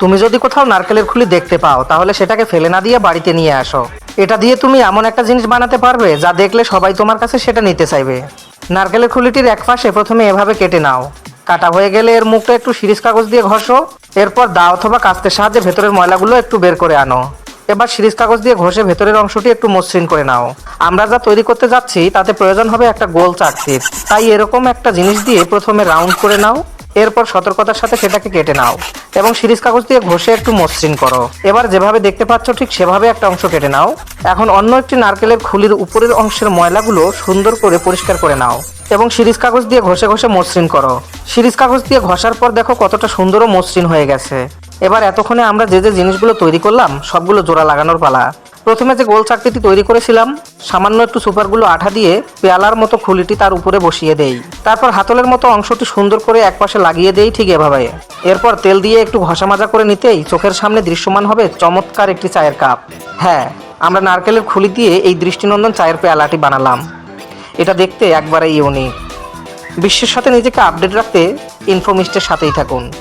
তুমি যদি কোথাও নারকেলের খুলি দেখতে পাও, তাহলে সেটাকে ফেলে না দিয়ে বাড়িতে নিয়ে আসো। এটা দিয়ে তুমি এমন একটা জিনিস বানাতে পারবে, যা দেখলে সবাই তোমার কাছে সেটা নিতে চাইবে। নারকেলের খুলিটির এক পাশে প্রথমে এভাবে কেটে নাও। কাটা হয়ে গেলে এর মুখটা একটু সিরিজ কাগজ দিয়ে ঘষো, এরপর দা অথবা কাস্তের সাহায্যে ভেতরের ময়লাগুলো একটু বের করে আনো। এবার সিরিজ কাগজ দিয়ে ঘষে ভেতরের অংশটি একটু মসৃণ করে নাও। আমরা যা তৈরি করতে যাচ্ছি, তাতে প্রয়োজন হবে একটা গোল চাকতির। তাই এরকম একটা জিনিস দিয়ে প্রথমে রাউন্ড করে নাও। এরপর সতর্কতার সাথে সেটাকে কেটে নাও এবং সিরিজ কাগজ দিয়ে ঘষে একটু মসৃণ করো। এবার যেভাবে দেখতে পাচ্ছ ঠিক সেভাবে একটা অংশ কেটে নাও। এখন অন্য একটি নারকেলের খুলির উপরের অংশের ময়লাগুলো সুন্দর করে পরিষ্কার করে নাও এবং সিরিজ কাগজ দিয়ে ঘষে ঘষে মসৃণ করো। সিরিজ কাগজ দিয়ে ঘষার পর দেখো কতটা সুন্দর ও মসৃণ হয়ে গেছে। এবার এতক্ষণে আমরা যে যে জিনিসগুলো তৈরি করলাম, সবগুলো জোড়া লাগানোর পালা। প্রথমে যে গোল চাকতিটি তৈরি করেছিলাম, সামান্য একটু সুপারগুলো আঠা দিয়ে পেয়ালার মতো খুলিটি তার উপরে বসিয়ে দেই। তারপর হাতলের মতো অংশটি সুন্দর করে একপাশে লাগিয়ে দেই ঠিক এভাবে। এরপর তেল দিয়ে একটু ঘষা মাজা করে নিতেই চোখের সামনে দৃশ্যমান হবে চমৎকার একটি চায়ের কাপ। হ্যাঁ আমরা নারকেলের খুলি দিয়ে এই দৃষ্টিনন্দন চায়ের পেয়ালাটি বানালাম। এটা দেখতে একবারে ইউনিক। বিশ্বের সাথে নিজেকে আপডেট রাখতে ইনফোমিস্টের সাথেই থাকুন।